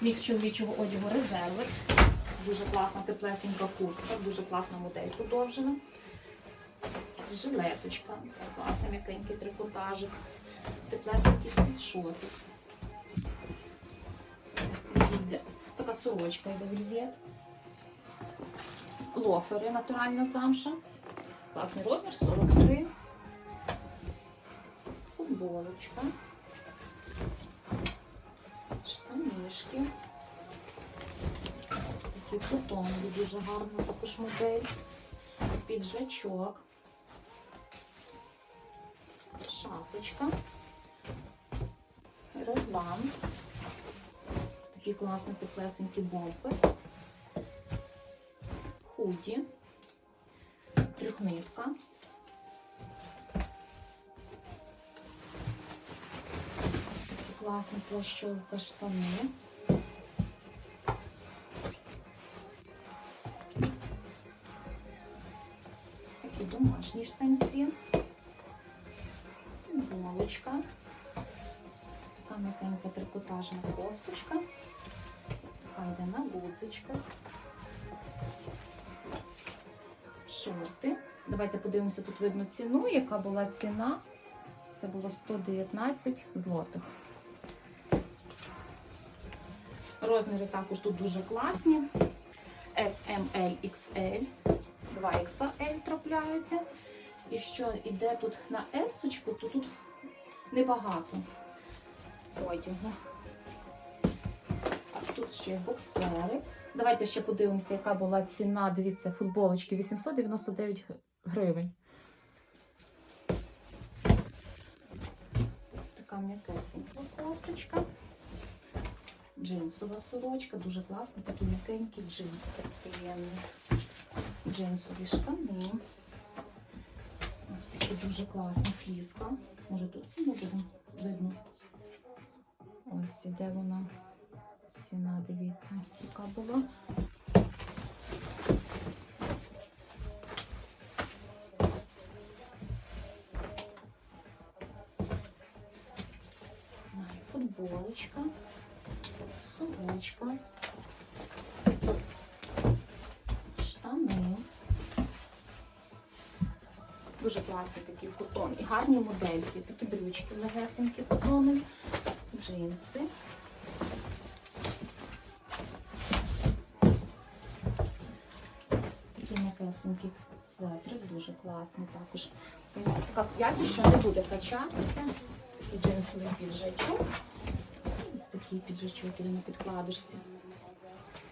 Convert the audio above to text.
Мікс чоловічого одягу резерви. Дуже класна теплесенька куртка, дуже класна модель подовжена. Жилеточка, класний м'якенький трикотажик, теплесенький світшотик. Така сорочка йде вільвет. Лофери, натуральна замша. Класний розмір 43. Футболочка. Штанишки. Такий футоновий, дуже гарна також модель. Піджачок. Шапочка. Реглан. Такі класні теплесенькі бомби. Худі. Трьохнитка. Ось такі класні плащовка штани. Домашні штанці. Булочка. Така м'якенька трикотажна кофточка. Така йде на гудзичках. Шорти. Давайте подивимося, тут видно ціну. Яка була ціна? Це було 119 злотих. Розміри також тут дуже класні. S, XL. 2 XL трапляються. І що йде тут на S, то тут небагато одягу. А тут ще боксери. Давайте ще подивимося, яка була ціна. Дивіться, футболочки 899 гривень. Така м'якесенька кофточка. Джинсова сорочка, дуже класна, такі м'якенькі джинси, приємні. Джинсові штани. Ось такі дуже класні фліска. Може тут ціну буде видно. Ось іде вона. Ціна, дивіться, яка була. Футболочка, сорочка, Дуже класний такий котон. І гарні модельки. Такі брючки легесенькі котонові, джинси. Такі м'якесенькі светри, дуже класний також. Така якість, що не буде качатися. І джинсовий піджачок. Ось такий піджачок іде на підкладочці.